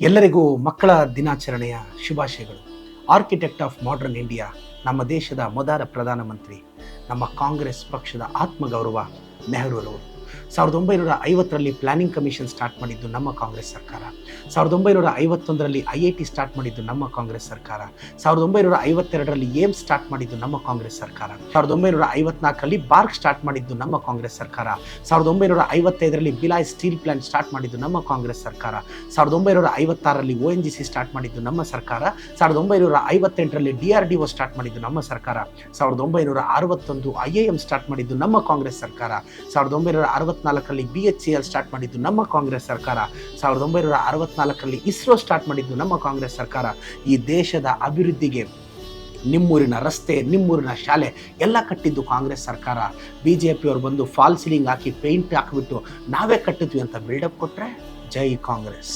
ಎಲ್ಲರಿಗೂ ಮಕ್ಕಳ ದಿನಾಚರಣೆಯ ಶುಭಾಶಯಗಳು. ಆರ್ಕಿಟೆಕ್ಟ್ ಆಫ್ ಮಾಡರ್ನ್ ಇಂಡಿಯಾ ನಮ್ಮ ದೇಶದ ಮೊದಲ ಪ್ರಧಾನಮಂತ್ರಿ, ನಮ್ಮ ಕಾಂಗ್ರೆಸ್ ಪಕ್ಷದ ಆತ್ಮಗೌರವ ನೆಹರೂರವರು. ಸಾವಿರದ ಒಂಬೈನೂರ ಐವತ್ತರಲ್ಲಿ ಪ್ಲಾನಿಂಗ್ ಕಮಿಷನ್ ಸ್ಟಾರ್ಟ್ ಮಾಡಿದ್ದು ನಮ್ಮ ಕಾಂಗ್ರೆಸ್ ಸರ್ಕಾರ. ಸಾವಿರದ ಒಂಬೈನೂರ ಐವತ್ತೊಂದರಲ್ಲಿ ಐ ಐ ಟಿ ಸ್ಟಾರ್ಟ್ ಮಾಡಿದ್ದು ನಮ್ಮ ಕಾಂಗ್ರೆಸ್ ಸರ್ಕಾರ. ಸಾವಿರದ ಒಂಬೈನೂರ ಐವತ್ತೆರಡರಲ್ಲಿ ಏಮ್ಸ್ ಸ್ಟಾರ್ಟ್ ಮಾಡಿದ್ದು ನಮ್ಮ ಕಾಂಗ್ರೆಸ್ ಸರ್ಕಾರ. ಸಾವಿರದ ಒಂಬೈನೂರ ಐವತ್ನಾಲ್ಕರಲ್ಲಿ ಬಾರ್ಕ್ ಸ್ಟಾರ್ಟ್ ಮಾಡಿದ್ದು ನಮ್ಮ ಕಾಂಗ್ರೆಸ್ ಸರ್ಕಾರ. ಸಾವಿರದ ಒಂಬೈನೂರ ಐವತ್ತೈದರಲ್ಲಿ ಬಿಲಾಯ್ ಸ್ಟೀಲ್ ಪ್ಲಾಂಟ್ ಸ್ಟಾರ್ಟ್ ಮಾಡಿದ್ದು ನಮ್ಮ ಕಾಂಗ್ರೆಸ್ ಸರ್ಕಾರ. ಸಾವಿರದ ಒಂಬೈನೂರ ಐವತ್ತಾರರಲ್ಲಿ O N G C start ಮಾಡಿದ್ದು ನಮ್ಮ ಸರ್ಕಾರ. ಸಾವಿರದ ಒಂಬೈನೂರ ಐವತ್ತೆಂಟರಲ್ಲಿ D R D O start ಮಾಡಿದ್ದು ನಮ್ಮ ಸರ್ಕಾರ. ಸಾವಿರದ ಒಂಬೈನೂರ ಅರವತ್ತೊಂದು ಐ ಎ ಎಂ ಸ್ಟಾರ್ಟ್ ಮಾಡಿದ್ದು ನಮ್ಮ ಕಾಂಗ್ರೆಸ್ ಸರ್ಕಾರ. ಸಾವಿರದ ಒಂಬೈನೂರ ಅರವತ್ನಾಲ್ಕರಲ್ಲಿ B H C L start ಮಾಡಿದ್ದು ನಮ್ಮ ಕಾಂಗ್ರೆಸ್ ಸರ್ಕಾರ. ಸಾವಿರದ ಒಂಬೈನೂರ ಅರವತ್ನಾಲ್ಕರಲ್ಲಿ ಇಸ್ರೋ ಸ್ಟಾರ್ಟ್ ಮಾಡಿದ್ದು ನಮ್ಮ ಕಾಂಗ್ರೆಸ್ ಸರ್ಕಾರ. ಈ ದೇಶದ ಅಭಿವೃದ್ಧಿಗೆ ನಿಮ್ಮೂರಿನ ರಸ್ತೆ, ನಿಮ್ಮೂರಿನ ಶಾಲೆ ಎಲ್ಲ ಕಟ್ಟಿದ್ದು ಕಾಂಗ್ರೆಸ್ ಸರ್ಕಾರ. ಬಿ ಜೆ ಪಿಯವರು ಬಂದು ಫಾಲ್ ಸೀಲಿಂಗ್ ಹಾಕಿ ಪೇಂಟ್ ಹಾಕಿಬಿಟ್ಟು ನಾವೇ ಕಟ್ಟಿದ್ವಿ ಅಂತ ಬಿಲ್ಡಪ್ ಕೊಟ್ಟರೆ ಜೈ ಕಾಂಗ್ರೆಸ್.